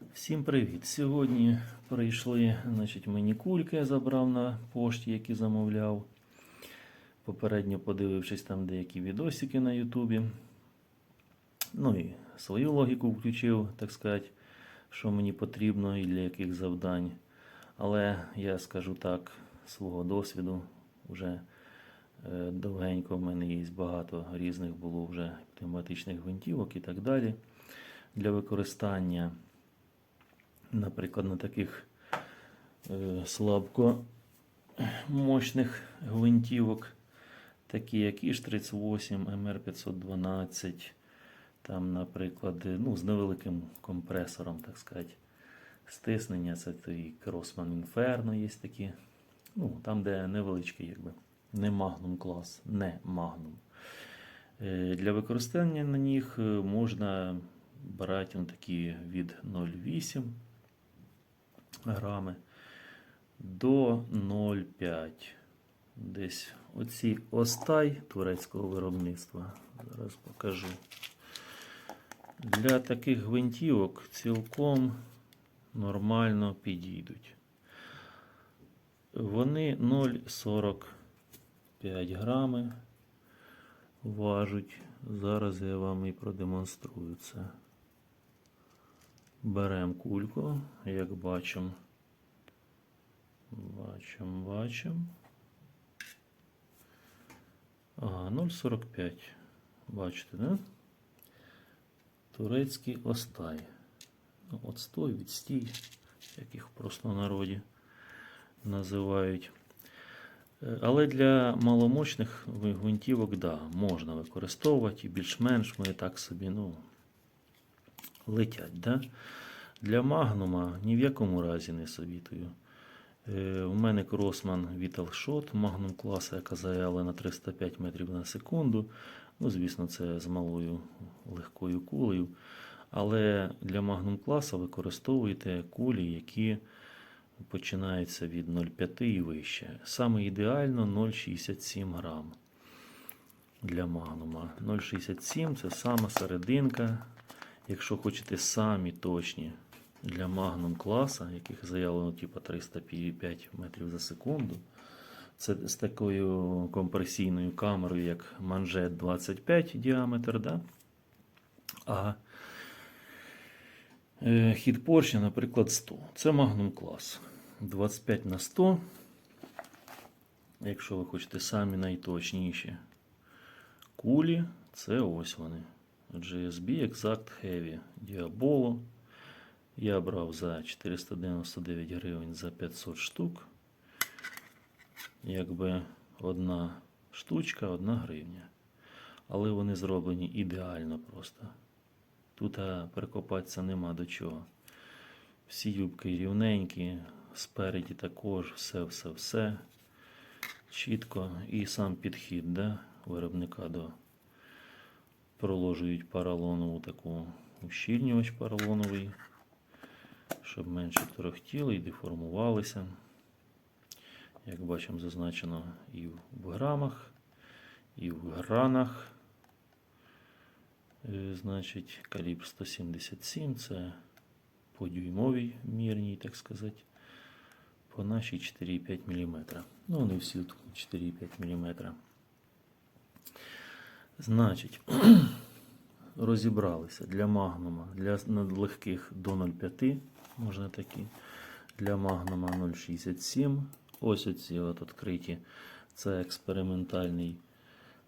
Всім привіт! Сьогодні прийшли значить, мені кульки, забрав на пошті, які замовляв. Попередньо подивившись там деякі відосики на Ютубі. Ну і свою логіку включив, так сказати, що мені потрібно і для яких завдань. Але я скажу так, свого досвіду вже е, довгенько в мене є багато різних було вже пневматичних гвинтівок і так далі. Для використання наприклад, на таких е, слабко мощних гвинтівок, такі як Іж-38, МР-512, там, наприклад, е, ну, з невеликим компресором, так сказати, стиснення, це той Кросман Inferno є такі, ну, там, де невеличкий, якби, не магнум клас, не магнум. Е, Для використання на них можна брати такі від 0,8 грами до 0,5. Десь оці остай турецького виробництва. Зараз покажу. Для таких гвинтівок цілком нормально підійдуть. Вони 0,45 грами важуть. Зараз я вам і продемонструю це. Беремо кульку, як бачимо. Бачимо, бачимо. Ага, 0,45. Бачите, да? Турецький остай. Ну, Отстой, відстій, як їх в простому народі називають. Е, Але для маломощних гвинтівок, да, можна використовувати і більш-менш вони так собі, ну, летять. Да? Для магнума ні в якому разі не совітую. Е, У мене кросман Shot, магнум класу, яка заяла на 305 метрів на секунду. Ну, звісно, це з малою легкою кулею. Але для магнум класу використовуйте кулі, які починаються від 0,5 і вище. Саме ідеально 0,67 грам для магнума. 0,67 це сама серединка. Якщо хочете самі точні для магнум класа, яких заявлено типу 305 метрів за секунду, це з такою компресійною камерою, як манжет 25 діаметр, да? а е, хід поршня, наприклад, 100. Це магнум клас. 25 на 100. Якщо ви хочете самі найточніші кулі, це ось вони. GSB Exact Heavy Diabolo. Я брав за 499 гривень за 500 штук. Якби одна штучка, одна гривня. Але вони зроблені ідеально просто. Тут перекопатися нема до чого. Всі юбки рівненькі, спереді також, все-все-все. Чітко. І сам підхід да, виробника до проложують поролонову таку ущільнювач поролоновий, щоб менше торохтіли і деформувалися. Як бачимо, зазначено і в грамах, і в гранах. Е, Значить, калібр 177 це по дюймовій мірній, так сказати, по нашій 4,5 мм. Ну, вони всі тут 4,5 мм. Значить, розібралися для магнума, для надлегких до 0,5 можна такі, для магнума 0,67. Ось оці от відкриті. Це експериментальний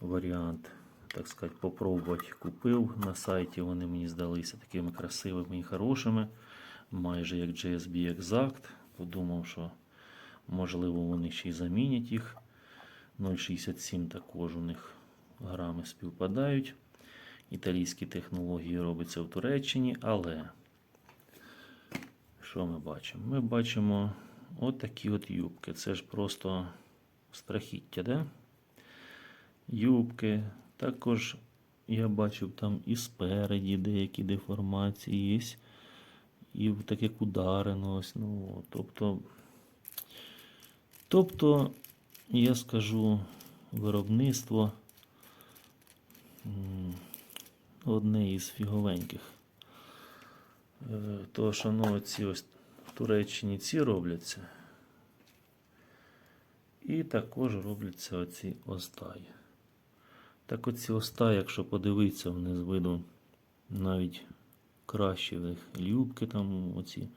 варіант, так сказати, попробувати купив на сайті. Вони мені здалися такими красивими і хорошими, майже як GSB Exact. Подумав, що можливо вони ще й замінять їх. 0,67 також у них грами співпадають. Італійські технології робиться в Туреччині, але що ми бачимо? Ми бачимо от от юбки. Це ж просто страхіття, да? Юбки. Також я бачив там і спереді деякі деформації є, і так як ну, тобто, тобто, я скажу, виробництво одне із фіговеньких. Е, То, що ну, ці ось в Туреччині ці робляться. І також робляться оці остаї. Так оці остаї, якщо подивитися, вони з виду навіть кращі в них любки там оці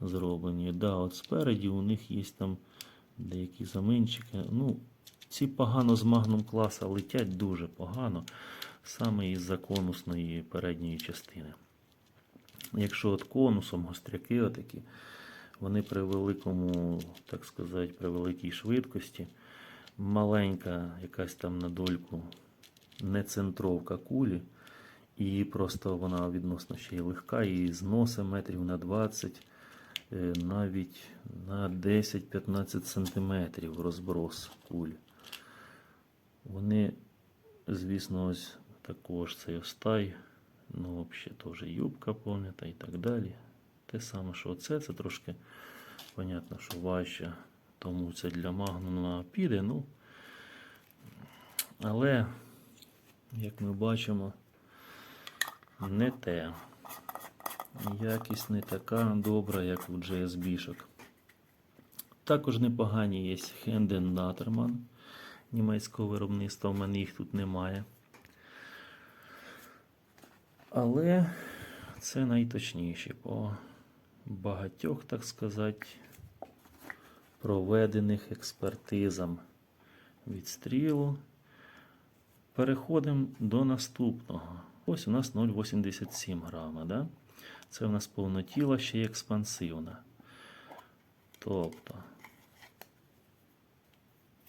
зроблені. Да, от спереді у них є там деякі заминчики. Ну, ці погано з магнум класа летять дуже погано, саме із-за конусної передньої частини. Якщо от конусом гостряки отакі, вони при великому, так сказати, при великій швидкості, маленька якась там на дольку не центровка кулі, і просто вона відносно ще й легка, і зносить метрів на 20, е, навіть на 10-15 сантиметрів розброс куль. Вони, звісно, ось також цей остай, ну, взагалі теж юбка повнята і так далі. Те саме, що оце, це трошки, понятно, що важче, тому це для магнума піде, ну. Але, як ми бачимо, не те. Якість не така добра, як у GSB-шок. Також непогані є Хенден Натерман німецького виробництва. У мене їх тут немає. Але це найточніші по багатьох, так сказати, проведених експертизам відстрілу. Переходимо до наступного. Ось у нас 0,87 грама. Да? Це у нас повнотіла ще й експансивна. Тобто,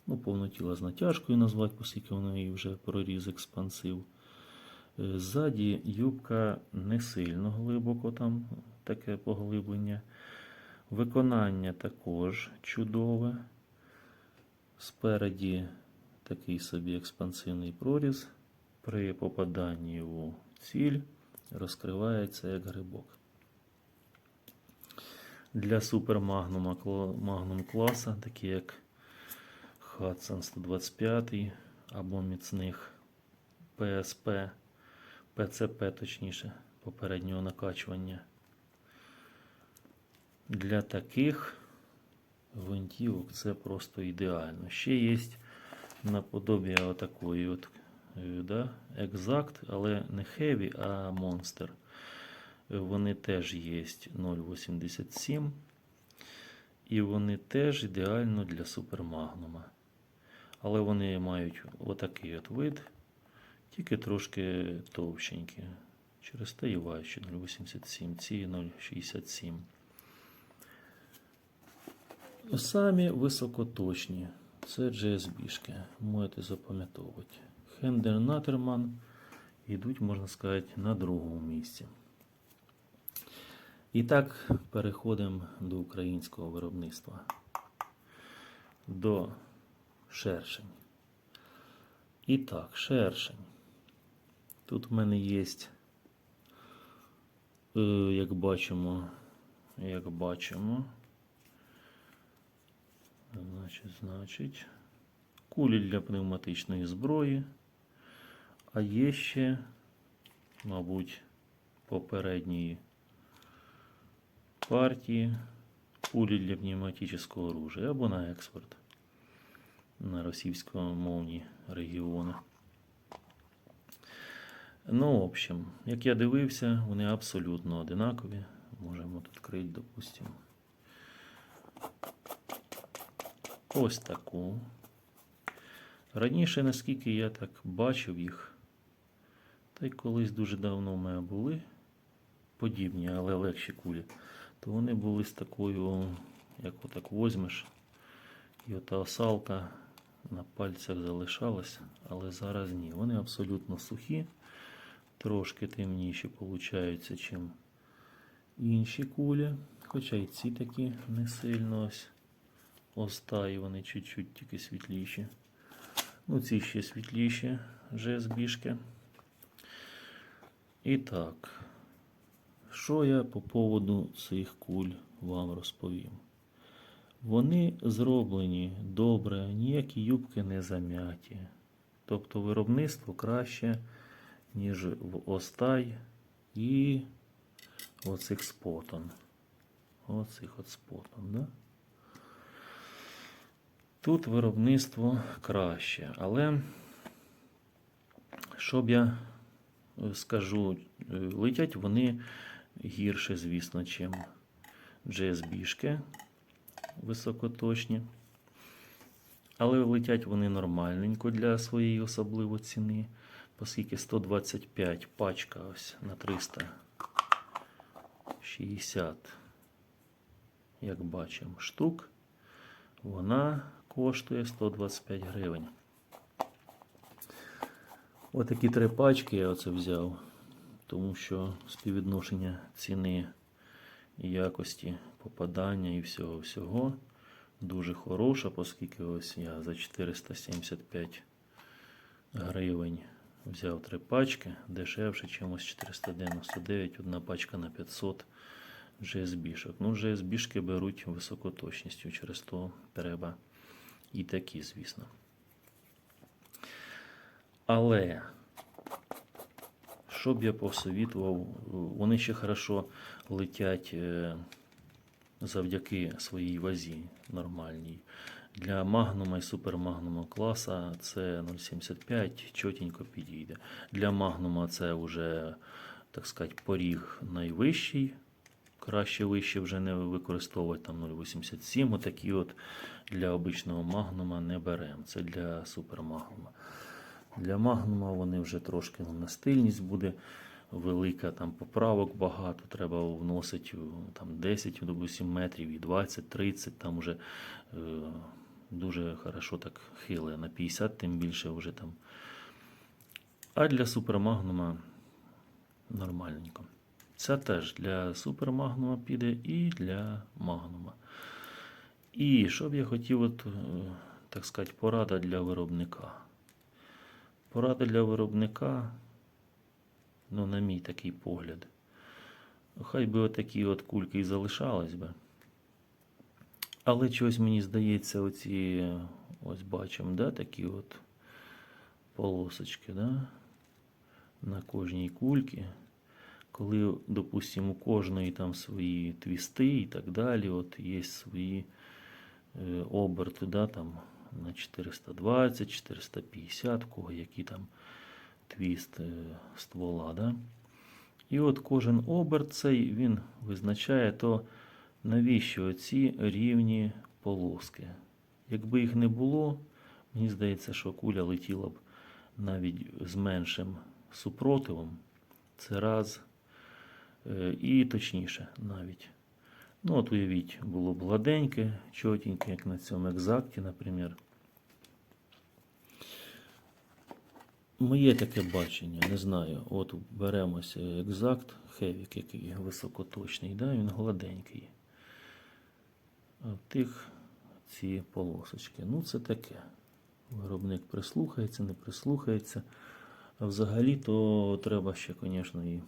ну, повнотіла з натяжкою назвати, оскільки в неї вже проріз експансив. Е, Ззаді юбка не сильно глибоко там таке поглиблення. Виконання також чудове. Спереді такий собі експансивний проріз. При попаданні у ціль розкривається як грибок. Для супермагнума магнум класа, такі як Hudson 125 або міцних PSP, PCP, точніше, попереднього накачування. Для таких гвинтівок це просто ідеально. Ще є наподобі отакої от, е, да, Exact, але не Heavy, а Monster. Вони теж є 0,87. І вони теж ідеально для супермагнума. Але вони мають отакий от вид, тільки трошки товщенькі. Через те і важче 0,87, ці 0,67. Самі високоточні. Це GSB-шки. Можете запам'ятовувати. Хендер Натерман йдуть, можна сказати, на другому місці. І так, переходимо до українського виробництва. До шершень. І так, шершень. Тут в мене є, е, як бачимо, як бачимо, значить, значить, кулі для пневматичної зброї. А є ще, мабуть, попередньої партії кулі для пневматичного оружия або на експорт на російськомовні регіони. Ну, в общем, як я дивився, вони абсолютно одинакові. Можемо тут крити, допустимо. Ось таку. Раніше, наскільки я так бачив їх, та й колись дуже давно в мене були подібні, але легші кулі, то вони були з такою, як отак возьмеш, і ота осалка на пальцях залишалась, але зараз ні. Вони абсолютно сухі, трошки темніші получаються, чим інші кулі. Хоча й ці такі не сильно ось остаї, вони чуть-чуть тільки світліші. Ну, ці ще світліші ЖСБшки. І так, що я по поводу цих куль вам розповім? Вони зроблені добре, ніякі юбки не зам'яті. Тобто виробництво краще, ніж в Остай. І оцих спотон. Оцих от спотон, да? Тут виробництво краще, але щоб я е, скажу, е, летять вони гірше, звісно, чим GSB-шки високоточні. Але летять вони нормальненько для своєї особливо ціни, оскільки 125 пачка ось на 360, як бачимо, штук, вона коштує 125 гривень. Отакі три пачки я оце взяв, тому що співвідношення ціни якості попадання і всього всього дуже хороша, оскільки ось я за 475 гривень взяв три пачки, дешевше, ніж 499, одна пачка на 500 GSB-шок. Ну, GSB-шки беруть високоточністю, через то треба і такі, звісно. Але, що б я посовітував, вони ще хорошо летять е, завдяки своїй вазі нормальній. Для магнума і супермагнума класа це 0,75 чотенько підійде. Для магнума це вже, так сказати, поріг найвищий. Краще вище вже не використовувати там 0,87. Отакі от для обичного магнума не беремо. Це для супермагнума. Для магнума вони вже трошки ну, настильність буде велика, там поправок багато, треба вносити там 10 допустим, метрів і 20, 30, там вже е, дуже хорошо так хиле. На 50 тим більше вже там. А для супермагнума нормальненько. Це теж для супермагнума піде і для магнума. І що б я хотів, от, е, так сказати, порада для виробника. Порада для виробника, ну, на мій такий погляд. Хай би отакі от кульки і залишались би. Але чогось мені здається, оці, ось бачимо, да, такі от полосочки, да, на кожній кульці. Коли, допустимо, у кожної там свої твісти і так далі, от є свої е, оберти, да, там на 420, 450, в кого які там твіст е, ствола. Да? І от кожен оберт цей він визначає, то навіщо ці рівні полоски. Якби їх не було, мені здається, що куля летіла б навіть з меншим супротивом. Це раз. Е, І точніше навіть. Ну, от уявіть, було б гладеньке, чотеньке, як на цьому екзакті, наприклад. Моє таке бачення, не знаю. От беремося екзакт, хевік, який високоточний, да, він гладенький. А в тих ці полосочки. Ну, це таке. Виробник прислухається, не прислухається. А взагалі, то треба ще, звісно, і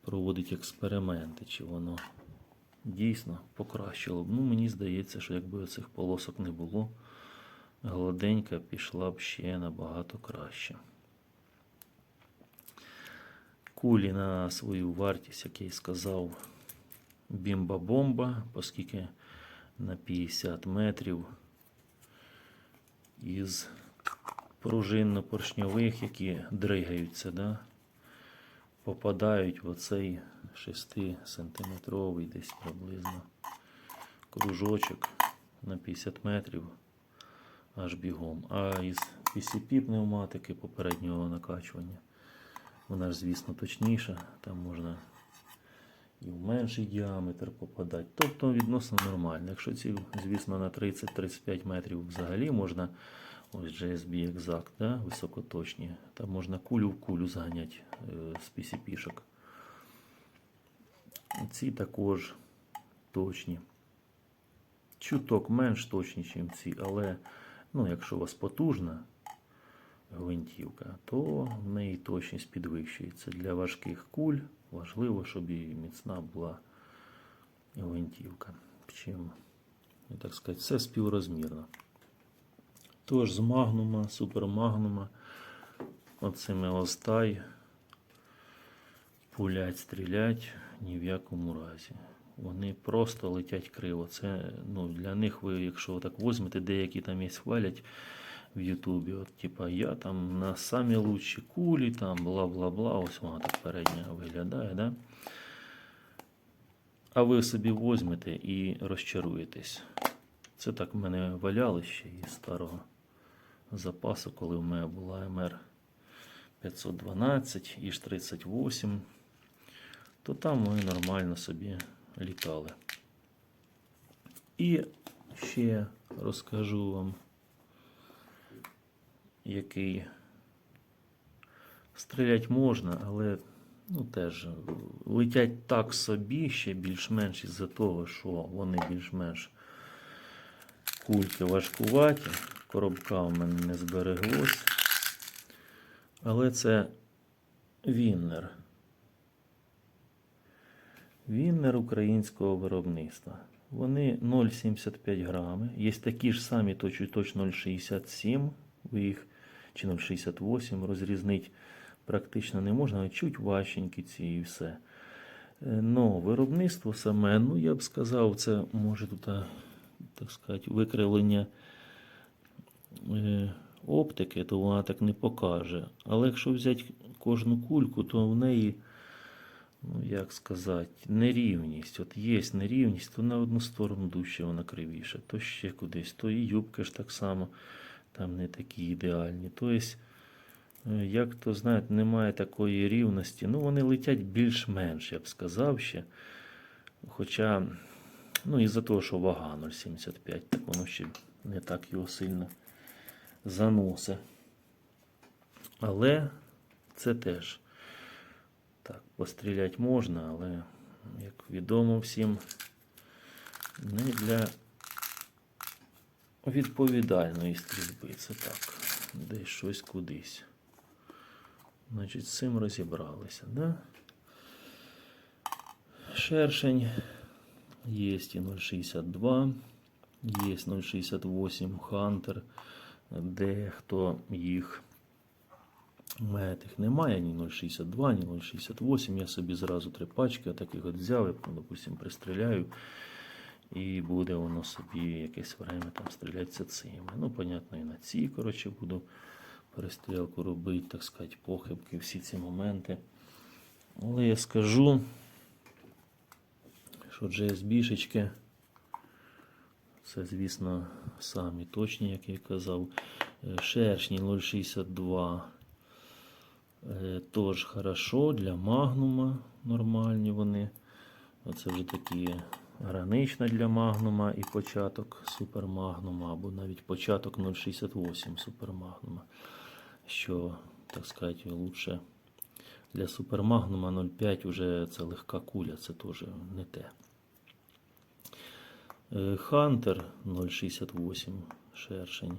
проводити експерименти, чи воно дійсно покращило б. Ну, мені здається, що якби цих полосок не було, гладенька пішла б ще набагато краще. Кулі на свою вартість, як я й сказав, бімба-бомба, оскільки на 50 метрів із пружинно-поршньових, які дригаються, да, попадають в оцей 6-сантиметровий десь приблизно кружочок на 50 метрів аж бігом. А із PCP пневматики попереднього накачування, вона ж, звісно, точніша, там можна і в менший діаметр попадати. Тобто відносно нормально. Якщо ці, звісно, на 30-35 метрів взагалі можна ось GSB Exact, да, високоточні, там можна кулю в кулю зганяти е, з PCP-шок. Ці також точні. Чуток менш точні, ніж ці, але ну, якщо у вас потужна гвинтівка, то в неї точність підвищується. Для важких куль важливо, щоб і міцна була гвинтівка. Чим, так сказати, все співрозмірно. Тож з магнума, супермагнума, оцими остай пулять, стрілять ні в якому разі. Вони просто летять криво. Це ну, для них ви, якщо так візьмете, деякі там є хвалять в Ютубі, от, типа, я там на самі лучші кулі, там бла-бла-бла, ось вона так передня виглядає, да? А ви собі візьмете і розчаруєтесь. Це так в мене валяли ще із старого запасу, коли в мене була МР 512 іж 38, то там вони нормально собі літали. І ще розкажу вам, який стріляти можна, але ну, теж летять так собі ще більш-менш із-за того, що вони більш-менш кульки важкуваті. Коробка в мене не збереглось. Але це Віннер. Віннер українського виробництва. Вони 0,75 грами. Є такі ж самі точно точно 0,67. Ви їх чи 0,68 розрізнити практично не можна, чуть важченькі ці і все. Е, Ну, виробництво саме, ну я б сказав, це може тут, так сказати, викривлення е, оптики, то вона так не покаже. Але якщо взяти кожну кульку, то в неї, ну як сказати, нерівність. От є нерівність, то на одну сторону дужче вона кривіша, то ще кудись, то і юбки ж так само там не такі ідеальні. Тобто, е, як то знаєте, немає такої рівності. Ну, вони летять більш-менш, я б сказав ще. Хоча, ну, із-за того, що вага 0,75, так воно ще не так його сильно заносить. Але це теж постріляти можна, але, як відомо всім, не для відповідальної стрільби. Це так, десь щось кудись. Значить, з цим розібралися, да? Шершень є і 0,62, є 0,68 Хантер, дехто їх у мене тих немає, ні 0,62, ні 0,68. Я собі зразу три пачки таких от взяв, я, допустим, пристріляю. І буде воно собі якесь время там стрілятися цими. Ну, понятно, і на ці, коротше, буду перестрілку робити, так сказати, похибки, всі ці моменти. Але я скажу, що GSB-шечки, це, звісно, самі точні, як я казав. Е, Шершні 0,62. Е, Тож хорошо для магнума нормальні вони. Оце вже такі гранична для магнума і початок супермагнума, або навіть початок 0,68 супермагнума. Що, так сказати, лучше для супермагнума 0,5 вже це легка куля, це теж не те. Е, Хантер 0,68 шершень.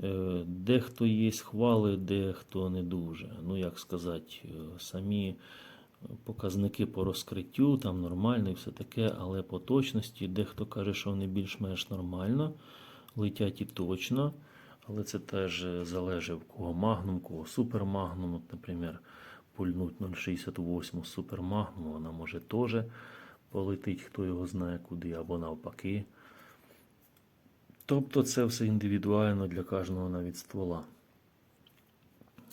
Е, Дехто є хвали, дехто не дуже. Ну, як сказати, е, самі показники по розкриттю там нормально і все таке, але по точності дехто каже, що вони більш-менш нормально, летять і точно. Але це теж е, залежить в кого магнум, кого супермагнум. От, наприклад, пульнуть 0,68 супермагнум, вона може теж полетить, хто його знає куди, або навпаки. Тобто це все індивідуально для кожного навіть ствола.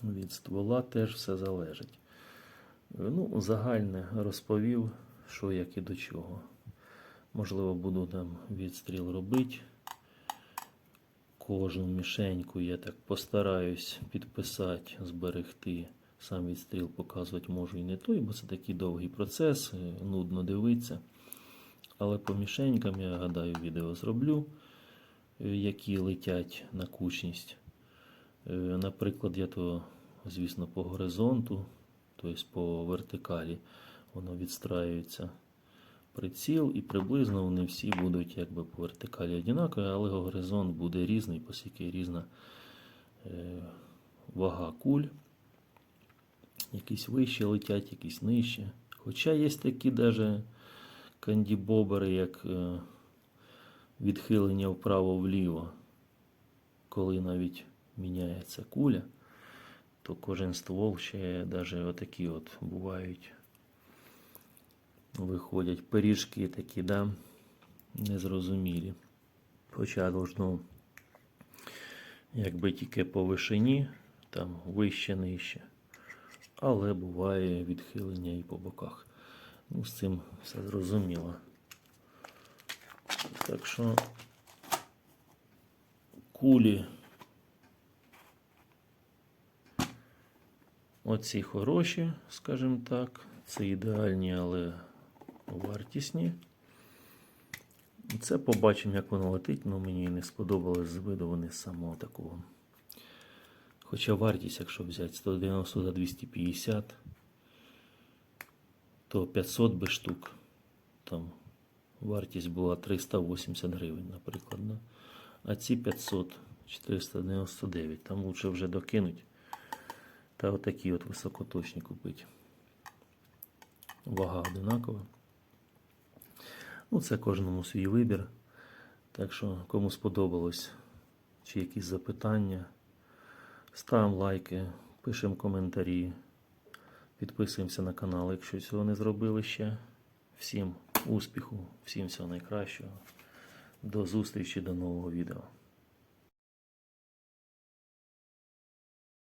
Від ствола теж все залежить. Ну, загальне розповів, що як і до чого. Можливо, буду там відстріл робити. Кожну мішеньку я так постараюсь підписати, зберегти. Сам відстріл показувати можу і не той, бо це такий довгий процес, нудно дивитися. Але по мішенькам, я гадаю, відео зроблю, які летять на кучність. Е, Наприклад, я то, звісно, по горизонту, тобто по вертикалі, воно відстраюється приціл, і приблизно вони всі будуть якби по вертикалі однакові, але горизонт буде різний, оскільки різна е, вага куль. Якісь вище летять, якісь нижче. Хоча є такі даже кандібобери, як е, відхилення вправо-вліво, коли навіть міняється куля, то кожен ствол ще навіть отакі от бувають виходять. Пиріжки такі, да? незрозумілі. Хоча должно, якби тільки по вишині, там вище, нижче. Але буває відхилення і по боках. Ну, з цим все зрозуміло. Так що кулі оці хороші, скажімо так. Це ідеальні, але вартісні. Це побачимо, як воно летить, але мені не сподобалось з виду вони самого такого. Хоча вартість, якщо взяти 190 за 250, то 500 би штук. Там вартість була 380 гривень, наприклад. Да? А ці 500 499. Там лучше вже докинуть. Та отакі от високоточні купити. Вага одинакова. Ну, це кожному свій вибір. Так що, кому сподобалось, чи якісь запитання, ставимо лайки, пишемо коментарі, підписуємося на канал, якщо цього не зробили ще. Всім успіху, всім всього найкращого. До зустрічі, до нового відео.